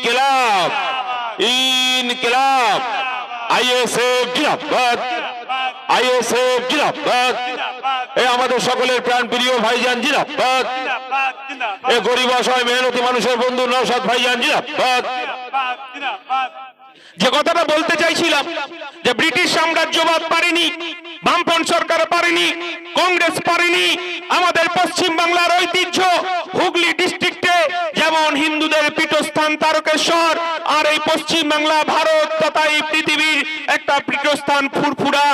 ইনকিলাব ইনকিলাব আইএসএফ জিন্দাবাদ আইএসএফ জিন্দাবাদ এ আমাদের সকলের প্রাণ প্রিয় ভাইজান জিন্দাবাদ এ গরিব অসহায় মেহনতি মানুষের বন্ধু নৌসাদ ভাইজান জিন্দাবাদ যে কথাটা বলতে চাইছিলাম, যে ব্রিটিশ সাম্রাজ্যবাদ পারেনি বামপন সরকার পারেনি, কংগ্রেস পারেনি, আমাদের পশ্চিম বাংলার ঐতিহ্য হুগলি ডিস্ট্রিক্টে যেমন হিন্দুদের পীঠস্থান তারকেশ্বর, আর এই পশ্চিম বাংলা, ভারত তথা এই পৃথিবীর একটা পীঠস্থান ফুরফুরা।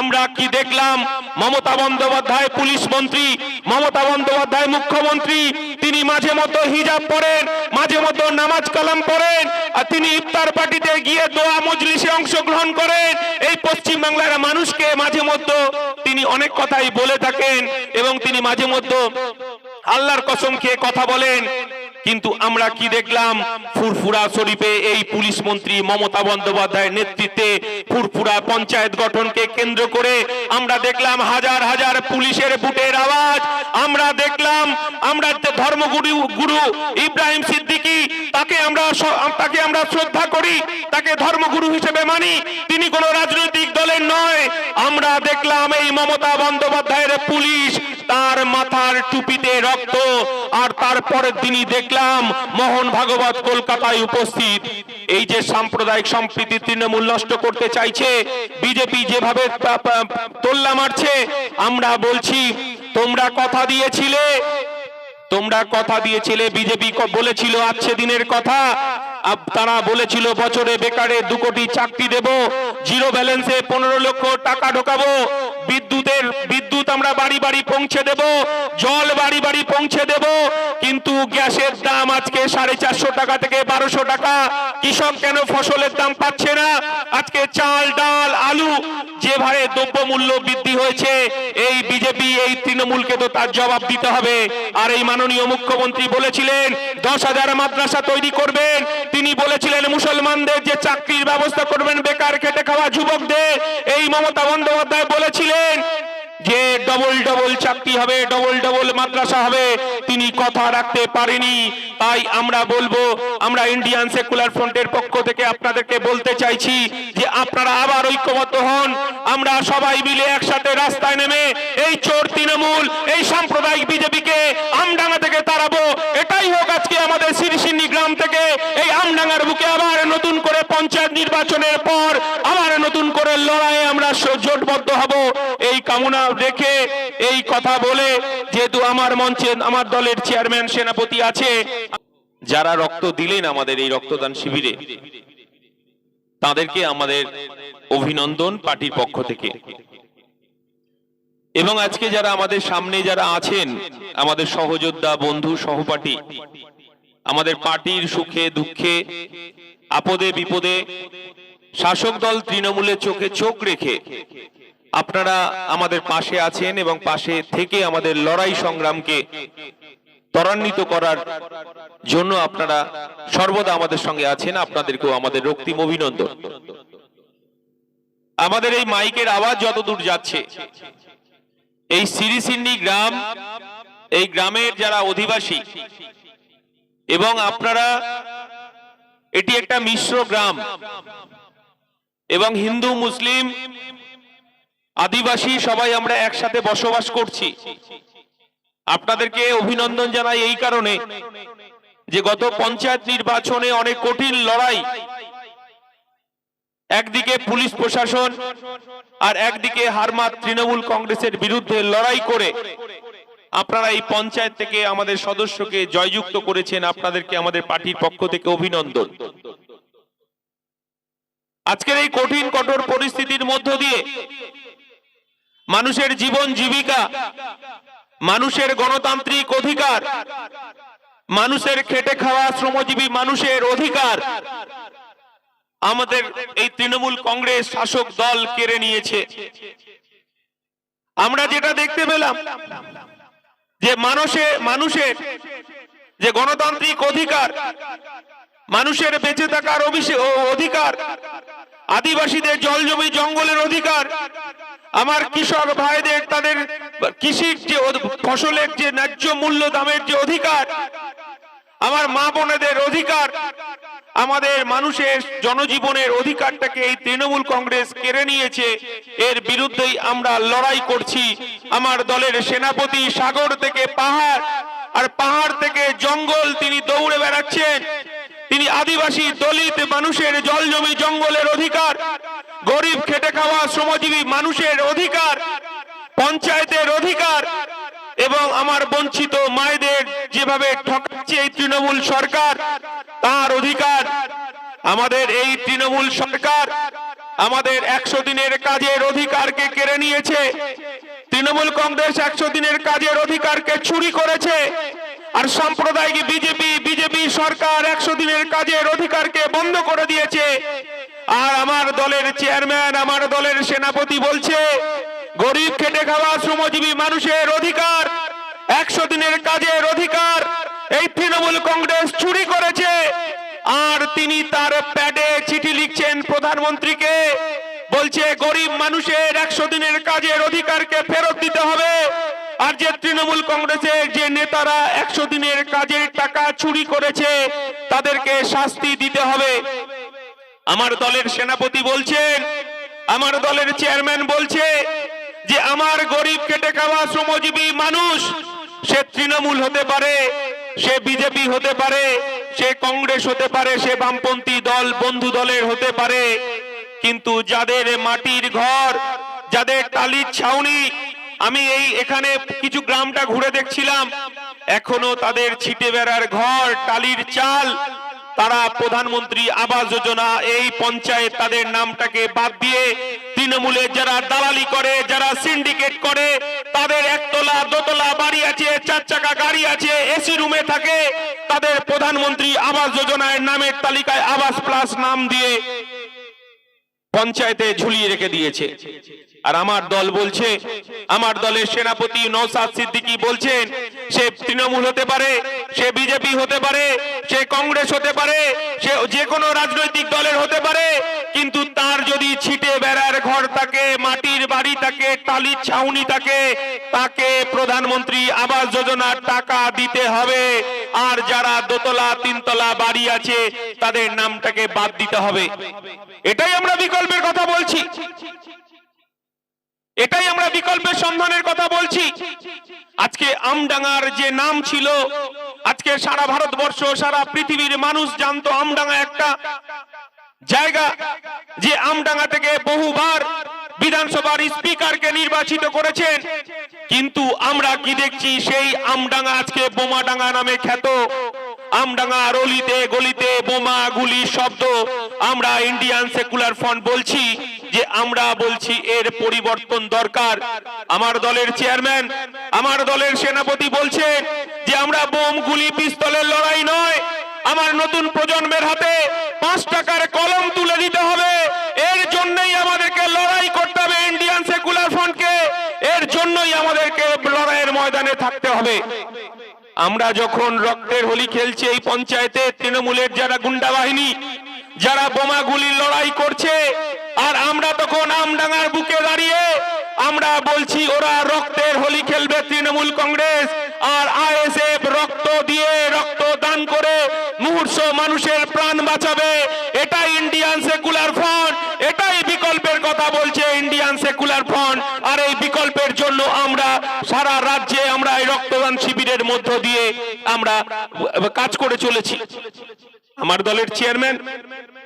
আমরা কি দেখলাম? মমতা বন্দ্যোপাধ্যায় পুলিশ মন্ত্রী, মমতা বন্দ্যোপাধ্যায় মুখ্যমন্ত্রী, তিনি মাঝে মতো হিজাব পরেন, মাঝে মতো নামাজ কালাম পড়েন আর তিনি ইফতার পার্টিতে গিয়ে দোয়া মজলিসে অংশগ্রহণ করেন। এই পশ্চিম বাংলার মানুষকে মাঝে মধ্যে তিনি অনেক কথাই বলে থাকেন এবং তিনি মাঝে মধ্যে আল্লাহর কসম খেয়ে কথা বলেন। কিন্তু আমরা কি দেখলাম? ফুরফুরা শরীফে এই পুলিশ মন্ত্রী মমতা বন্দ্যোপাধ্যায়ের নেতৃত্বে ফুরফুরা পঞ্চায়েত গঠনকে কেন্দ্র করে আমরা দেখলাম হাজার হাজার পুলিশের বুটের আওয়াজ। আমরা দেখলাম, আমরা ধর্মগুরু, গুরু ইব্রাহিম সিদ্দিকী, তাকে আমরা তাকে আমরা শ্রদ্ধা করি, তাকে ধর্মগুরু হিসেবে মানি। তিনি কোনো রাজনৈতিক দলের নয়। আমরা দেখলাম এই মমতা বন্দ্যোপাধ্যায়ের পুলিশ তার মাথার রক্ত, আর তারপরের দিনই দেখলাম মোহন ভাগবত কলকাতায় উপস্থিত। এই যে সাম্প্রদায়িক সম্প্রীতি তৃণমূল নষ্ট করতে চাইছে, বিজেপি যেভাবে তোল্লা মারছে, আমরা বলছি, তোমরা কথা দিয়েছিলে, তোমরা কথা দিয়েছিলে, বিজেপি বলেছিল আজকে দিনের কথা তারা বলেছিল বছরে বেকারে দু কোটি চাকরি দেব, জিরো ব্যালেন্সে পনেরো লক্ষ টাকা ঢোকাবো বিদ্যুতের, বিদ্যুৎ আমরা বাড়ি বাড়ি পৌঁছে দেব, জল বাড়ি বাড়ি পৌঁছে দেব, কিন্তু গ্যাসের দাম আজকে সাড়ে চারশো টাকা থেকে বারোশো টাকা। কৃষক কেন ফসলের দাম পাচ্ছে না? আজকে চাল, ডাল, আলু যে দ্রব্য মূল্য বৃদ্ধি হয়েছে, এই বিজেপি, এই তৃণমূলকে তো তার জবাব দিতে হবে। আর এই মাননীয় মুখ্যমন্ত্রী বলেছিলেন, দশ হাজার মাদ্রাসা তৈরি করবেন। তিনি বলেছিলেন, মুসলমানদের যে চাকরির ব্যবস্থা করবেন, বেকার খেটে খাওয়া যুবকদের, এই মমতা বন্দ্যোপাধ্যায় বলেছিলেন যে ডবল ডবল চাকরি হবে ডবল ডবল মাদ্রাসা হবে। তিনি কথা রাখতে পারেনি। তাই আমরা বলব, আমরা ইন্ডিয়ান সেকুলার ফ্রন্টের পক্ষ থেকে বলতে চাইছি যে আপনারা আবার ঐক্যবদ্ধ হন। আমরা সবাই মিলে একসাথে রাস্তায় নেমে এই চোর তৃণমূল, এই সাম্প্রদায়িক বিজেপিকে আমডাঙ্গা থেকে তাড়াবো। এটাই হোক আজকে আমাদের সিরিসিন্নি গ্রাম থেকে। এই আমডাঙ্গার বুকে আবার নতুন করে পঞ্চায়েত নির্বাচনের পর আবার নতুন করে লড়াইয়ে আমরা জোটবদ্ধ হব। এই কামনা রেখে এই কথা বলে যেহেতু আমার মঞ্চে আমার দলের চেয়ারম্যান, সেনাপতি আছে, যারা রক্ত দিলেন আমাদের এই রক্তদান শিবিরে তাদেরকে আমাদের অভিনন্দন পার্টির পক্ষ থেকে। এবং আজকে যারা আমাদের সামনে যারা আছেন, আমাদের সহযোদ্ধা, বন্ধু, সহপাঠী, আমাদের পার্টির সুখে, দুঃখে, আপদে, বিপদে, শাসক দল তৃণমূলের চোখে চোখ রেখে আপনারা আমাদের পাশে আছেন এবং পাশে থেকে আমাদের লড়াই সংগ্রামকে ত্বরান্বিত করার জন্য আপনারা সর্বদা আমাদের সঙ্গে আছেন, আপনাদেরকেও আমাদের রক্তিম অভিনন্দন। আমাদের এই মাইকের আওয়াজ যতদূর যাচ্ছে, এই সিরিসিন্নি গ্রাম, এই গ্রামের যারা অধিবাসী, এবং আপনারা, এটি একটা মিশ্র গ্রাম, এবং হিন্দু, মুসলিম, আদিবাসী সবাই আমরা একসাথে বসবাস করছি। আপনাদেরকে অভিনন্দন জানাই এই কারণে যে গত পঞ্চায়েত নির্বাচনে অনেক কঠিন লড়াই। একদিকে পুলিশ প্রশাসন আর একদিকে হারমাত তৃণমূল কংগ্রেসের বিরুদ্ধে লড়াই করে। আপনারা এই পঞ্চায়েত থেকে আমাদের সদস্যকে জয়যুক্ত করেছেন, আপনাদেরকে আমাদের পার্টির পক্ষ থেকে অভিনন্দন। আজকের এই কঠিন, কঠোর পরিস্থিতির মধ্য দিয়ে মানুষের জীবন জীবিকা মানুষের গণতান্ত্রিক অধিকার। মানুষের খেটে খাওয়া শ্রমজীবী মানুষের অধিকার। আমাদের এই তৃণমূল কংগ্রেস শাসক দল কেড়ে নিয়েছে। আমরা যেটা দেখতে পেলাম, যে মানুষে, মানুষের যে গণতান্ত্রিক অধিকার, মানুষের বেঁচে থাকার অধিকার, আদিবাসীদের জল জমি জঙ্গলের অধিকার আমার কৃষক ভাইদের তাদের কৃষির যে ফসলের যে ন্যায্য মূল্য দামের যে অধিকার, আমার মা বোনেদের অধিকার, আমাদের মানুষের জনজীবনের অধিকারটাকে এই তৃণমূল কংগ্রেস কেড়ে নিয়েছে। এর বিরুদ্ধেই আমরা লড়াই করছি। আমার দলের সেনাপতি সাগর থেকে পাহাড়, আর পাহাড় থেকে জঙ্গল তিনি দৌড়ে বেড়াচ্ছেন। তিনি আদিবাসী, দলিত মানুষের জল জমি জঙ্গলের অধিকার। গরিব খেটে খাওয়া শ্রমজীবী মানুষের অধিকার, পঞ্চায়েতের অধিকার এবং আমার বঞ্চিত মায়েদের যেভাবে ঠকাচ্ছে এই তৃণমূল সরকার, তার অধিকার। আমাদের এই তৃণমূল সরকার আমাদের একশো দিনের কাজের অধিকারকে কেড়ে নিয়েছে। তৃণমূল কংগ্রেস একশো দিনের কাজের অধিকারকে চুরি করেছে। আর সাম্প্রদায়িক বিজেপি বিজেপি সরকার একশো দিনের কাজের অধিকারকে বন্ধ করে দিয়েছে। আর আমার দলের চেয়ারম্যান, আমার দলের সেনাপতি বলছে, গরিব খেটে খাওয়া শ্রমজীবী মানুষের অধিকার, একশো দিনের কাজের অধিকার, এই তৃণমূল কংগ্রেস চুরি করেছে। আর তিনি তার প্যাডে চিঠি লিখছেন প্রধানমন্ত্রীকে, বলছে, গরিব মানুষের একশো দিনের কাজের অধিকারকে ফেরত দিতে হবে। আর যে তৃণমূল কংগ্রেসের যে নেতারা একশো দিনের কাজের টাকা চুরি করেছে, তাদেরকে শাস্তি দিতে হবে। আমার দলের সেনাপতি বলছেন, আমার দলের চেয়ারম্যান বলছে যে আমার গরিব কেটে খাওয়া শ্রমজীবী মানুষ, সে তৃণমূল হতে পারে, সে বিজেপি হতে পারে, সে কংগ্রেস হতে পারে, সে বামপন্থী দল, বন্ধু দলের হতে পারে। কিন্তু যাদের মাটির ঘর, যাদের টালির ছাউনি, আমি এই এখানে কিছু গ্রামটা ঘুরে দেখছিলাম, এখনও তাদের ছিটে বেড়ার ঘর, টালির চাল তারা প্রধানমন্ত্রী আবাস যোজনা, এই পঞ্চায়েত তাদের নামটাকে বাদ দিয়ে তৃণমূলের যারা দালালি করে, যারা সিন্ডিকেট করে, তাদের একতলা, দোতলা বাড়ি আছে, চার চাকা গাড়ি আছে এসি রুমে থাকে। তাদের প্রধানমন্ত্রী আবাস যোজনায় নামের তালিকায় আবাস প্লাস নাম দিয়ে পঞ্চায়েতে ঝুলিয়ে রেখে দিয়েছে। আর আমার দল বলছে, আমার দলের সেনাপতি নৌসাদ সিদ্দিকী বলছেন, সে তৃণমূল হতে পারে, সে বিজেপি হতে পারে, সে কংগ্রেস হতে পারে, সে যে কোনো রাজনৈতিক দলের হতে পারে, কিন্তু তার যদি ছিটে বেড়ার ঘর থাকে, মাটির বাড়ি থাকে, টালির ছাউনি থাকে, তাকে প্রধানমন্ত্রী আবাস যোজনার টাকা দিতে হবে। আর যারা দোতলা, তিনতলা বাড়ি আছে, তাদের নামটাকে বাদ দিতে হবে। এটাই আমরা বিকল্পের কথা বলছি। এটাই আমরা বিকল্পের সন্ধানের কথা বলছি। আজকে আমডাঙ্গার যে নাম ছিল, আজকে সারা ভারতবর্ষ, সারা পৃথিবীর মানুষ জানতো আমডাঙ্গা একটা জায়গা, যে আমডাঙ্গা থেকে বহুবার বিধানসভার স্পিকারকে নির্বাচিত করেছেন। কিন্তু আমরা কি দেখছি, সেই আমডাঙ্গা আজকে বোমাডাঙ্গা নামে খ্যাত। আমডাঙ্গা রলিতে, গলিতে বোমা গুলি শব্দ। আমরা ইন্ডিয়ান সেকুলার ফ্রন্ট বলছি যে আমরা বলছি এর পরিবর্তন দরকার। আমার দলের চেয়ারম্যান, আমার দলের সেনাপতি বলছে যে আমরা বোম গুলি পিস্তলের লড়াই নয়, আমার নতুন প্রজন্মের হাতে পাঁচ টাকার কলম তুলে দিতে হবে। এর জন্যই আমাদেরকে লড়াই করতে হবে ইন্ডিয়ান সেকুলার ফ্রন্টকে। এর জন্যই আমাদেরকে লড়াইয়ের ময়দানে থাকতে হবে। আমরা যখন রক্তের হোলি খেলছি এই পঞ্চায়েতে, তৃণমূলের যারা গুন্ডা বাহিনী, যারা বোমা গুলির লড়াই করছে আর আমরা তখন আমডাঙ্গার বুকে দাঁড়িয়ে আমরা বলছি, ওরা রক্তের হোলি খেলবে তৃণমূল কংগ্রেস। আর আইএসএফ রক্ত দিয়ে রক্ত দান করে মুহূর্ত মানুষের প্রাণ বাঁচাবে। এটাই ইন্ডিয়ান সেকুলার ফ্রন্ট। এটাই বিকল্পের কথা বলছে ইন্ডিয়ান সেকুলার ফ্রন্ট। আর এই বিকল্পের জন্য আমরা সারা রাজ্যে আমরা এই রক্তদান শিবিরের মধ্য দিয়ে আমরা কাজ করে চলেছি। আমার দলের চেয়ারম্যান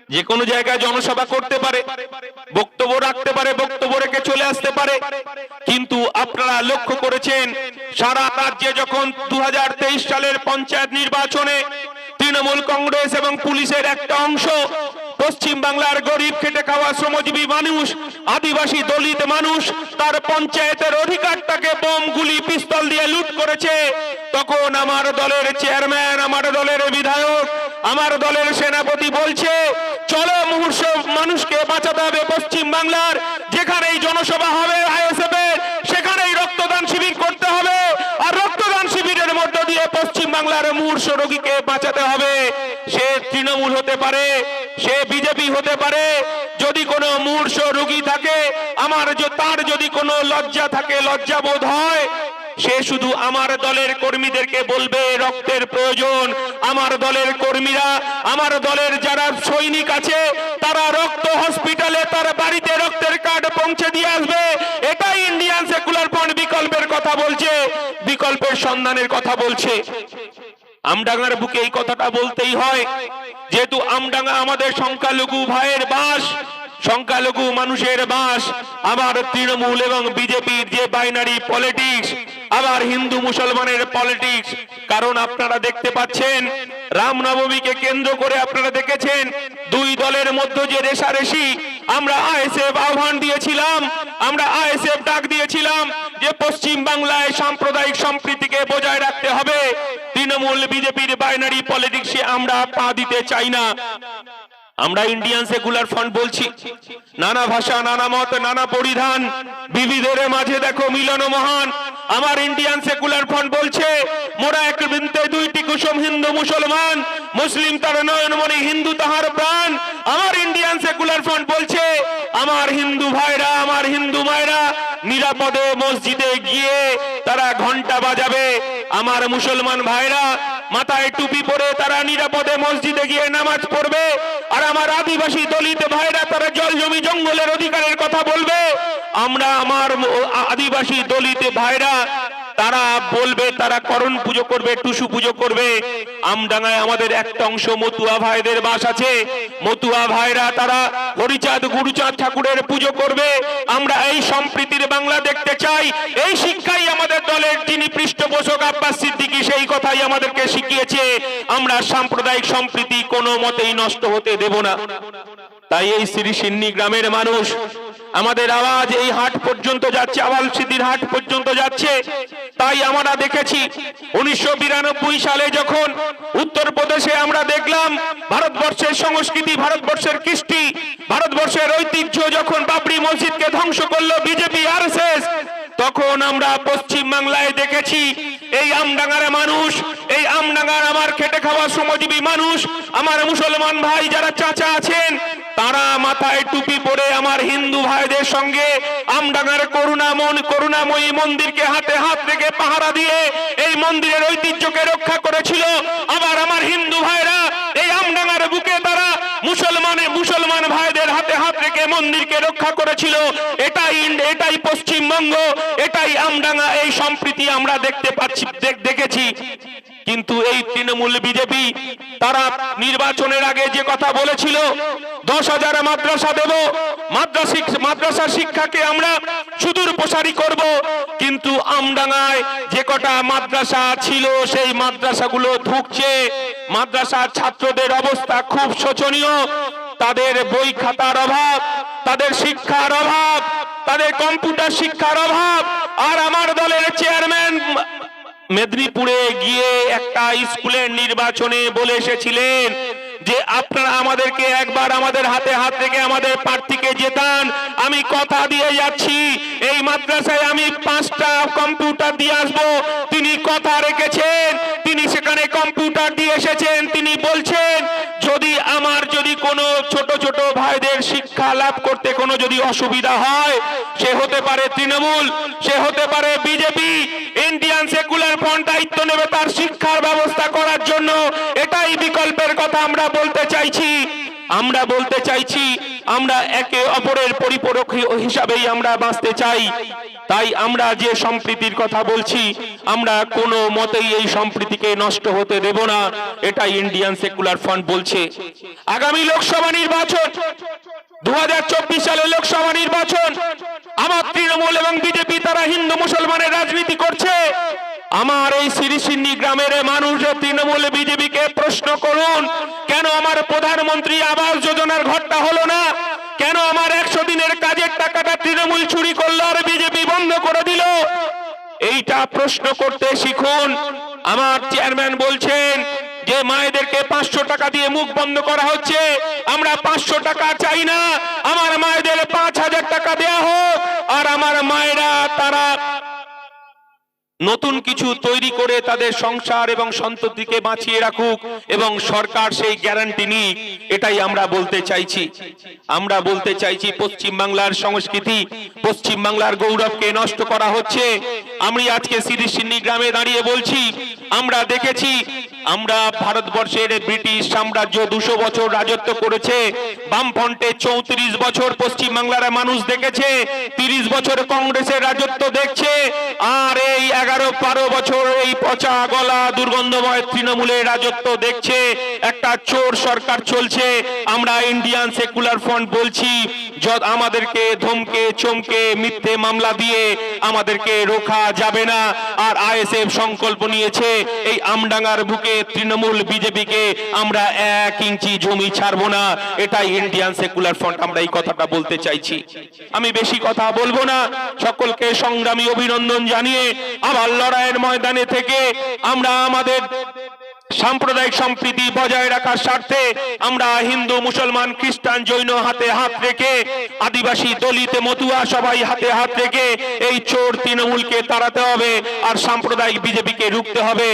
যে কোনো জায়গায় জনসভা করতে পারে, বক্তব্য রাখতে পারে, বক্তব্য রেখে চলে আসতে পারে। কিন্তু আপনারা লক্ষ্য করেছেন, সারা রাজ্যে যখন দু সালের পঞ্চায়েত নির্বাচনে তৃণমূল কংগ্রেস এবং পুলিশের একটা অংশ পশ্চিম বাংলার গরিব খেটে খাওয়া শ্রমজীবী মানুষ, আদিবাসী দলিত মানুষ, তার পঞ্চায়েতের অধিকারটাকে বোম, গুলি, পিস্তল দিয়ে লুট করেছে, তখন আমার দলের চেয়ারম্যান, আমার দলের বিধায়ক, আমার দলের সেনাপতি বলছে চলো মুহূর্ত মানুষকে বাঁচাতে হবে পশ্চিম বাংলার। যেখানেই জনসভা হবে আইএসএফ এর, সেখানেই রক্তদান শিবির করতে হবে। আর রক্তদান শিবিরের মধ্য দিয়ে পশ্চিম বাংলার মূর্ষ রোগীকে বাঁচাতে হবে। সে তৃণমূল হতে পারে, সে বিজেপি হতে পারে। যদি কোনো মূর্ষ রোগী থাকে, আমার তার যদি কোনো লজ্জা থাকে, লজ্জাবোধ হয় সে শুধু আমার দলের কর্মীদেরকে বলবে, রক্তের প্রয়োজন। আমার দলের কর্মীরা, আমার দলের যারা সৈনিক আছে, তারা রক্ত হসপিটালে তার বাড়িতে রক্তের কার্ড পৌঁছে দিয়ে আসবে। এটাই ইন্ডিয়ান সেকুলার ফ্রন্ট বিকল্পের কথা বলছে। বিকল্পের সন্ধানের কথা বলছে। আমডাঙ্গার বুকে এই কথাটা বলতেই হয়, যেহেতু আমডাঙ্গা আমাদের সংখ্যালঘু ভাইয়ের বাস সংখ্যালঘু মানুষের বাস আবার তৃণমূল এবং বিজেপির যে বাইনারি পলিটিক্স আবার হিন্দু মুসলমানের পলিটিক্স কারণ আপনারা দেখতে পাচ্ছেন, রামনবমীকে কেন্দ্র করে আপনারা দেখেছেন, দুই দলের মধ্যে যে রেশারেশি, আমরা আইএসএফ আহ্বান দিয়েছিলাম, আমরা আইএসএফ ডাক দিয়েছিলাম যে পশ্চিম বাংলায় সাম্প্রদায়িক সম্প্রীতিকে বজায় রাখতে হবে। তৃণমূল, বিজেপির বাইনারি পলিটিক্সে আমরা পা দিতে চাই না। আমরা ইন্ডিয়ান সেকুলার ফ্রন্ট বলছি। নানা ভাষা, নানা মত, নানা পরিধান। বিবিধের মাঝে দেখো মিলন মহান। আমার ইন্ডিয়ান সেকুলার ফ্রন্ট বলছে, মোরা এক বৃন্তে দুইটি কুসুম হিন্দু মুসলমান। মুসলিম তার নয়নমণি হিন্দু তাহার প্রাণ। আমার ইন্ডিয়ান সেকুলার ফ্রন্ট বলছে, আমার হিন্দু ভাইরা, আমার হিন্দু মায়েরা, নিরাপদে মসজিদে গিয়ে তারা ঘণ্টা বাজাবে। আমার মুসলমান ভাইরা, মাথায় টুপি পরে তারা নিরাপদে মসজিদে গিয়ে নামাজ পড়বে, আর আমার আদিবাসী দলিত ভাইরা তারা জল জমি জঙ্গলের অধিকারের কথা বলবে। আমরা আমার আদিবাসী দলিত ভাইরা, তারা বলবে, তারা করণ পুজো করবে, টুসু পুজো করবে। আমডাঙ্গায় আমাদের একটা অংশ মতুয়া ভাইদের বাস আছে। মতুয়া ভাইরা তারা হরিচাঁদ, গুরুচাঁদ ঠাকুরের পুজো করবে। আমরা এই সম্প্রীতির বাংলা দেখতে চাই, এই শিক্ষাই দলের যিনি পৃষ্ঠপোষক আব্বাস সিদ্দিকী সেই কথাই আমাদেরকে শিখিয়েছে, আমরা সাম্প্রদায়িক সম্প্রীতি কোনো মতেই নষ্ট হতে দেব না। তাই এই শ্রী সিন্নি গ্রামের মানুষ, আমাদের আওয়াজ এই হাট পর্যন্ত যাচ্ছে, আওয়াল সিদ্ধির হাট পর্যন্ত যাচ্ছে। তাই আমরা দেখেছি, উনিশশো বিরানব্বই সালে যখন উত্তরপ্রদেশে আমরা দেখলাম, ভারতবর্ষের সংস্কৃতি, ভারতবর্ষের কৃষ্টি, ভারতবর্ষের ঐতিহ্য যখন বাবরি মসজিদকে ধ্বংস করল, বিজেপি আর তখন আমরা পশ্চিম বাংলায় দেখেছি, এই আমডাঙ্গার মানুষ, এই আমডাঙ্গার আমার খেটে খাওয়া শ্রমজীবী মানুষ, আমার মুসলমান ভাই যারা চাচা আছেন, তারা মাথায় টুপি পরে আমার হিন্দু ভাইদের সঙ্গে আমডাঙ্গার করুণামন করুণাময়ী মন্দিরকে হাতে হাত রেখে পাহারা দিয়ে এই মন্দিরের ঐতিহ্যকে রক্ষা করেছিল। আবার আমার হিন্দু ভাইরা এই আমডাঙ্গার বুকে তারা মুসলমানে মুসলমান ভাইদের হাতে হাত মন্দিরকে রক্ষা করেছিল। এটাই এটাই পশ্চিমবঙ্গ, এটাই আমডাঙ্গা, এই সম্প্রীতি আমরা দেখতে পাচ্ছি দেখ- দেখেছি। কিন্তু এই তৃণমূল বিজেপি, তারা নির্বাচনের আগে যে কথা বলেছিল, দশ হাজার মাদ্রাসা দেব মাদ্রাসিক মাদ্রাসা শিক্ষাকে আমরা সুদূর প্রসারী করব। কিন্তু আমডাঙ্গায় যে কটা মাদ্রাসা ছিল, সেই মাদ্রাসাগুলো ধুকছে মাদ্রাসার ছাত্রদের অবস্থা খুব শোচনীয়। তাদের বই খাতার অভাব, তাদের শিক্ষার অভাব, তাদের কম্পিউটার শিক্ষার অভাব, আর আমার দলের চেয়ারম্যান মেদিনীপুরে গিয়ে একটা স্কুলের নির্বাচনে বলে এসেছিলেন যে আপনারা আমাদেরকে একবার আমাদের হাতে হাত রেখে আমাদের প্রার্থীকে জেতান। আমি কথা দিয়ে যাচ্ছি। এই মাদ্রাসায় আমি পাঁচটা কম্পিউটার দিয়ে আসব। তিনি কথা রেখেছেন। তিনি সেখানে কম্পিউটার দিয়ে এসেছেন। তিনি বলছেন যদি আমার যদি কোনো ছোট ছোট ভাইদের শিক্ষা লাভ করতে কোনো যদি অসুবিধা হয়, সে হতে পারে তৃণমূল, সে হতে পারে বিজেপি ইন্ডিয়ান সেকুলার ফ্রন্ট দায়িত্ব নেবে তার শিক্ষার ব্যবস্থা করার জন্য। এটাই বিকল্পের কথা আমরা বলতে চাইছি, আমরা বলতে চাইছি, আমরা একে অপরের পরিপূরক হিসাবেই আমরা বাঁচতে চাই। তাই আমরা যে সম্প্রীতির কথা বলছি, আমরা কোনো মতেই এই সম্প্রীতিকে নষ্ট হতে দেব না এটা ইন্ডিয়ান সেকুলার ফ্রন্ট বলছে। আগামী লোকসভা নির্বাচন দু হাজার চব্বিশ সালে লোকসভা নির্বাচন, আমার তৃণমূল এবং বিজেপি তারা হিন্দু মুসলমানের রাজনীতি করছে। আমার এই সিরিসিন্নি গ্রামের মানুষ তৃণমূল বিজেপিকে প্রশ্ন করুন, কেন আমার প্রধানমন্ত্রী আবাস যোজনার ঘরটা হলো না? কেন আমার একশো দিনের কাজের টাকাটা তৃণমূল চুরি করল আর বিজেপি বন্ধ করে দিল? এইটা প্রশ্ন করতে শিখুন। আমার চেয়ারম্যান বলছেন যে মায়েদেরকে পাঁচশো টাকা দিয়ে মুখ বন্ধ করা হচ্ছে। আমরা পাঁচশো টাকা চাই না। আমার মায়েদের পাঁচ হাজার টাকা দেয়া হোক। আর আমার মায়েরা, তারা নতুন কিছু তৈরি করে তাদের সংসার এবং সন্ততিকে বাঁচিয়ে রাখুক এবং সরকার সেই গ্যারান্টি নিক, এটাই আমরা বলতে চাইছি। আমরা বলতে চাইছি পশ্চিম বাংলার সংস্কৃতি পশ্চিম বাংলার গৌরবকে নষ্ট করা হচ্ছে। আমি আজকে সিরিসিন্নি গ্রামে দাঁড়িয়ে বলছি, আমরা দেখেছি আমরা ভারতবর্ষের ব্রিটিশ সাম্রাজ্য দুশো বছর রাজত্ব করেছে, বামফ্রন্টে চৌত্রিশ বছর পশ্চিম বাংলার মানুষ দেখেছে, তিরিশ বছর কংগ্রেসের রাজত্ব দেখছে, আর এই এগারো বারো বছর এই পচা গলা দুর্গন্ধময় তৃণমূলের রাজত্ব দেখছে, একটা চোর সরকার চলছে, আমরা ইন্ডিয়ান সেকুলার ফ্রন্ট বলছি যত আমাদেরকে ধমকে, চমকে, মিথ্যে মামলা দিয়ে আমাদেরকে রোখা যাবে না। আর আইএসএফ সংকল্প নিয়েছে, এই আমডাঙ্গার বুকে তৃণমূল বিজেপিকে আমরা এক ইঞ্চি জমি ছাড়বো না। এটাই ইন্ডিয়ান সেকুলার ফ্রন্ট আমরা এই কথাটা বলতে চাইছি। আমি বেশি কথা বলব না। সকলকে সংগ্রামী অভিনন্দন জানিয়ে আবার লড়াইয়ের ময়দানে থেকে আমরা আমাদের সাম্প্রদায়িক সম্প্রীতি বজায় রাখার স্বার্থে আমরা হিন্দু, মুসলমান, খ্রিস্টান জৈন হাতে হাত রেখে আদিবাসী দলিত মতুয়া সবাই হাতে হাত রেখে এই চোর তৃণমূলকে তাড়াতে হবে আর সাম্প্রদায়িক বিজেপিকে রুখতে হবে।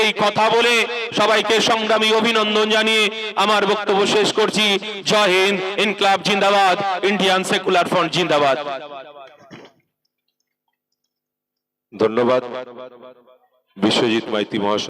এই কথা বলে সবাইকে সংগ্রামী অভিনন্দন জানিয়ে আমার বক্তব্য শেষ করছি। জয় হিন্দ, ইনকলাব জিন্দাবাদ, ইন্ডিয়ান সেকুলার ফ্রন্ট জিন্দাবাদ। ধন্যবাদ। বিশ্বজিৎ মাইতি মহাশয়।